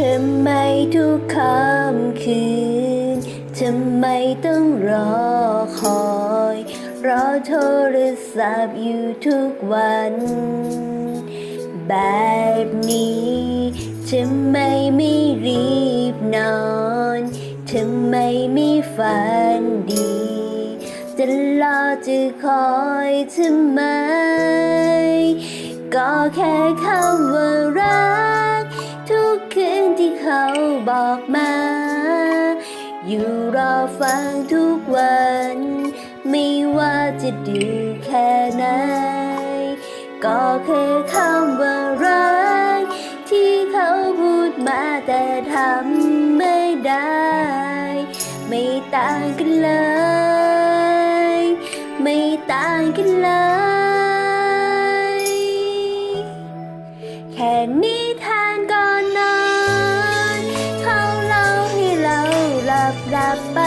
ทำไมทุกค่ำคืน ทำไมต้องรอคอย รอโทรศัพท์อยู่ทุกวัน แบบนี้ทำไมไม่รีบนอน ทำไมไม่ฝันดีจะรอจะคอยทำไม ก็แค่คำว่ารัก เขาบอกมา อยู่รอฟังทุกวัน ไม่ว่าจะดื้อแค่ไหน ก็แค่คำว่ารัก ที่เขาพูดมาแต่ทำไม่ได้ ไม่ต่างกันเลย ไม่ต่างกันเลยแค่นิทานก่ ลับไป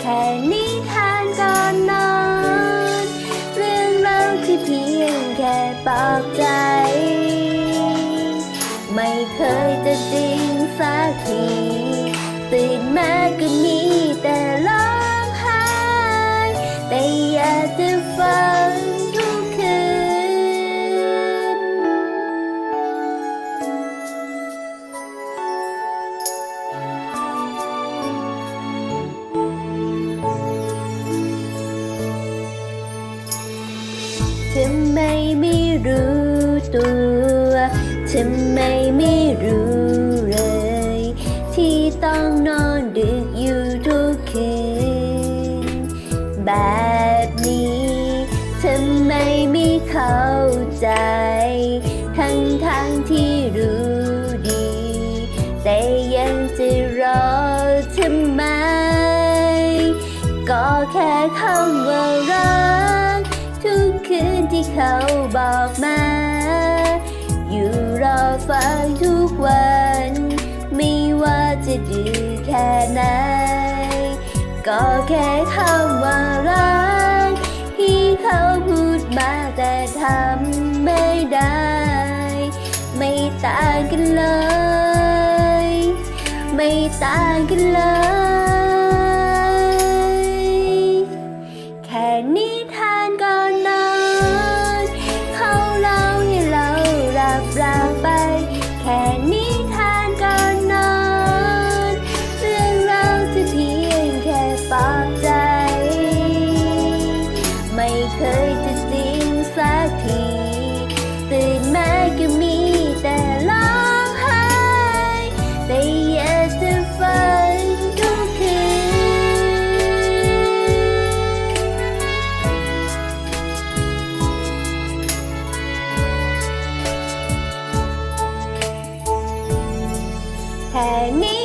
แค่นิทานก่อนนอน เรื่องเล่าที่เพียงแค่ปลอบใจ ไม่เคยจะจริงสักทีตื่นมาก็มี รู้ตัว ทำไมไม่รู้เลย ที่ต้องนอนดึกอยู่ทุกคืน แบบนี้ ทำไมไม่เข้าใจ ทั้งทางที่รู้ดี แต่ยังจะรอทำไม ก็แค่คำว่า เขาบอกมา อยู่รอฟังทุกวัน ไม่ว่าจะดื้อแค่ไหน ก็แค่คำว่ารักที่เขาพูดมาแต่ทำไม่ได้ ไม่ต่างกันเลย ไม่ต่างกันเลย แ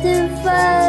น